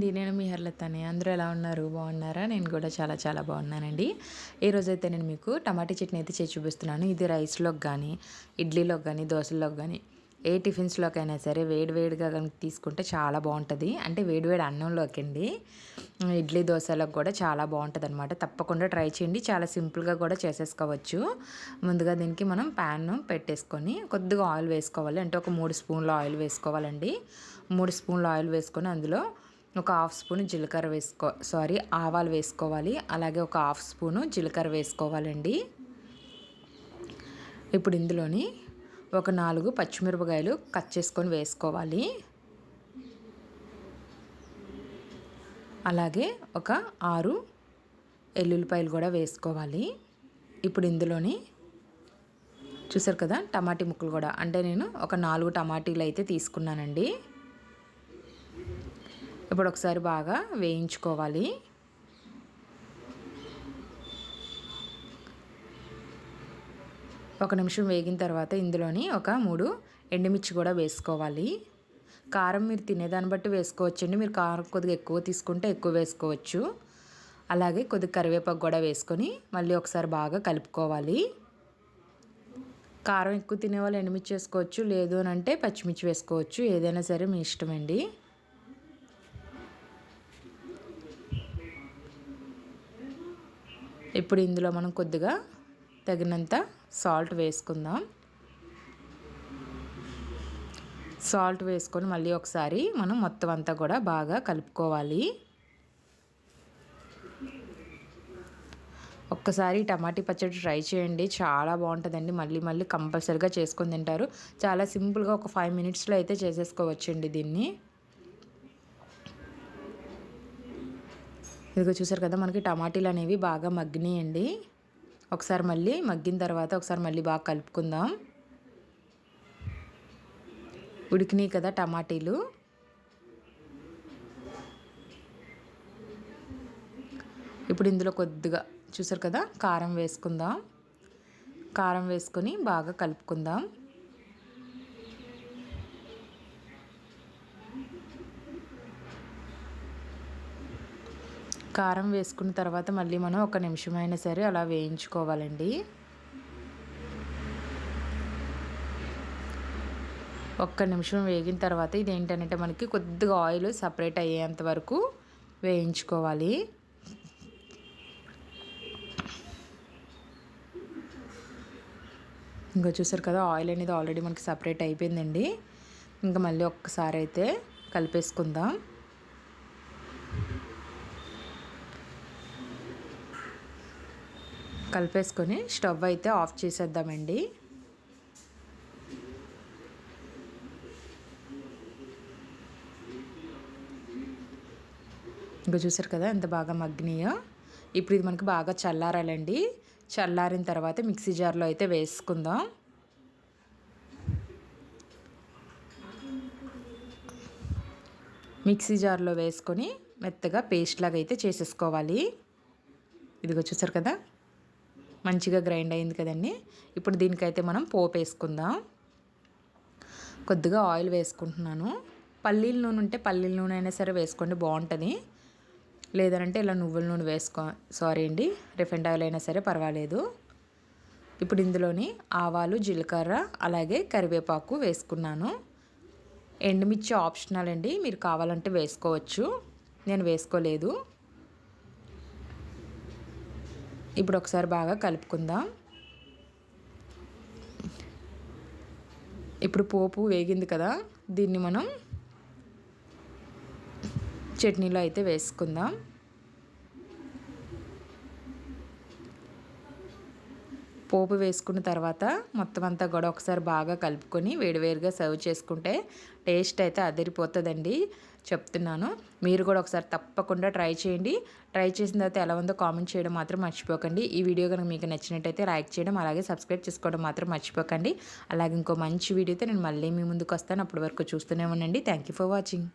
అండి. నేను మీ హర్లతని. అందరూ ఎలా ఉన్నారు? బాగున్నారా? నేను కూడా చాలా చాలా బాగున్నానండి. ఈరోజైతే నేను మీకు టమాటా చట్నీ అయితే చేసి చూపిస్తున్నాను. ఇది రైస్లోకి కానీ ఇడ్లీలోకి కానీ దోశల్లోకి కానీ ఏ టిఫిన్స్లోకైనా సరే వేడివేడిగా కనుక తీసుకుంటే చాలా బాగుంటుంది. అంటే వేడివేడి అన్నంలోకి అండి. ఇడ్లీ దోశలకు కూడా చాలా బాగుంటుంది అనమాట తప్పకుండా ట్రై చేయండి. చాలా సింపుల్గా కూడా చేసేసుకోవచ్చు. ముందుగా దీనికి మనం ప్యాన్ పెట్టేసుకొని కొద్దిగా ఆయిల్ వేసుకోవాలి. అంటే ఒక మూడు స్పూన్ల ఆయిల్ వేసుకోవాలండి. మూడు స్పూన్ల ఆయిల్ వేసుకొని అందులో ఒక హాఫ్ స్పూన్ జీలకర్ర వేసుకో సారీ ఆవాలు వేసుకోవాలి. అలాగే ఒక హాఫ్ స్పూను జీలకర్ర వేసుకోవాలండి. ఇప్పుడు ఇందులోని ఒక నాలుగు పచ్చిమిరపకాయలు కట్ చేసుకొని వేసుకోవాలి. అలాగే ఒక ఆరు ఎల్లుల్లిపాయలు కూడా వేసుకోవాలి. ఇప్పుడు ఇందులోని చూసారు కదా టమాటీ ముక్కలు కూడా. అంటే నేను ఒక నాలుగు టమాటీలు అయితే తీసుకున్నానండి. ఇప్పుడు ఒకసారి బాగా వేయించుకోవాలి. ఒక నిమిషం వేగిన తర్వాత ఇందులోని ఒక మూడు ఎండుమిర్చి కూడా వేసుకోవాలి. కారం మీరు తినేదాన్ని బట్టి వేసుకోవచ్చండి. మీరు కారం కొద్దిగా ఎక్కువ తీసుకుంటే ఎక్కువ వేసుకోవచ్చు. అలాగే కొద్దిగా కరివేపాకు కూడా వేసుకొని మళ్ళీ ఒకసారి బాగా కలుపుకోవాలి. కారం ఎక్కువ తినేవాళ్ళు ఎండుమిర్చి వేసుకోవచ్చు. లేదు అని అంటే పచ్చిమిర్చి వేసుకోవచ్చు. ఏదైనా సరే మీ ఇష్టమండి. ఇప్పుడు ఇందులో మనం కొద్దిగా తగినంత సాల్ట్ వేసుకుందాం. సాల్ట్ వేసుకొని మళ్ళీ ఒకసారి మనం మొత్తం అంతా కూడా బాగా కలుపుకోవాలి. ఒక్కసారి టమాటీ పచ్చడి ట్రై చేయండి. చాలా బాగుంటుందండి. మళ్ళీ మళ్ళీ కంపల్సరీగా చేసుకొని తింటారు. చాలా సింపుల్గా ఒక ఫైవ్ మినిట్స్లో అయితే చేసేసుకోవచ్చండి దీన్ని. ఇదిగో చూసారు కదా మనకి టమాటీలు అనేవి బాగా మగ్గినాయండి. ఒకసారి మళ్ళీ మగ్గిన తర్వాత ఒకసారి మళ్ళీ బాగా కలుపుకుందాం. ఉడికినాయి కదా టమాటీలు. ఇప్పుడు ఇందులో కొద్దిగా చూసారు కదా కారం వేసుకుందాం. కారం వేసుకొని బాగా కలుపుకుందాం. కారం వేసుకున్న తర్వాత మళ్ళీ మనం ఒక నిమిషమైనా సరే అలా వేయించుకోవాలండి. ఒక్క నిమిషం వేగిన తర్వాత ఇది ఏంటంటే మనకి కొద్దిగా ఆయిల్ సపరేట్ అయ్యేంత వరకు వేయించుకోవాలి. ఇంకా చూసారు కదా ఆయిల్ అనేది ఆల్రెడీ మనకి సపరేట్ అయిపోయిందండి. ఇంకా మళ్ళీ ఒక్కసారి అయితే కలిపేసుకుందాం. కలిపేసుకొని స్టవ్ అయితే ఆఫ్ చేసేద్దామండి. ఇంకా చూసారు కదా ఎంత బాగా మగ్గినాయో. ఇప్పుడు ఇది మనకి బాగా చల్లారాలండి. చల్లారిన తర్వాత మిక్సీ జార్లో అయితే వేసుకుందాం. మిక్సీ జార్లో వేసుకొని మెత్తగా పేస్ట్ లాగా అయితే చేసేసుకోవాలి. ఇదిగో చూసారు కదా మంచిగా గ్రైండ్ అయింది కదండి. ఇప్పుడు దీనికైతే మనం పోపు వేసుకుందాం. కొద్దిగా ఆయిల్ వేసుకుంటున్నాను. పల్లీల నూనె ఉంటే పల్లీల నూనె అయినా సరే వేసుకోండి బాగుంటుంది. లేదంటే ఇలా నువ్వుల నూనె వేసుకో సారీ అండి రిఫైండ్ ఆయిల్ అయినా సరే పర్వాలేదు. ఇప్పుడు ఇందులోని ఆవాలు జీలకర్ర అలాగే కరివేపాకు వేసుకున్నాను. ఎండుమిర్చి ఆప్షనల్ అండి మీరు కావాలంటే వేసుకోవచ్చు. నేను వేసుకోలేదు. ఇప్పుడు ఒకసారి బాగా కలుపుకుందాం. ఇప్పుడు పోపు వేగింది కదా దీన్ని మనం చట్నీలో అయితే వేసుకుందాం. పోపు వేసుకున్న తర్వాత మొత్తం అంతా కూడా ఒకసారి బాగా కలుపుకొని వేడివేడిగా సర్వ్ చేసుకుంటే టేస్ట్ అయితే అదిరిపోతుందండి. చెప్తున్నాను. మీరు కూడా ఒకసారి తప్పకుండా ట్రై చేయండి. ట్రై చేసిన తర్వాత ఎలా ఉందో కామెంట్ చేయడం మాత్రం మర్చిపోకండి. ఈ వీడియో కనుక మీకు నచ్చినట్టయితే లైక్ చేయడం అలాగే సబ్స్క్రైబ్ చేసుకోవడం మాత్రం మర్చిపోకండి. అలాగే ఇంకో మంచి వీడియోతో నేను మళ్ళీ మీ ముందుకు వస్తాను. అప్పటి వరకు చూస్తూనే ఉండండి. Thank you for watching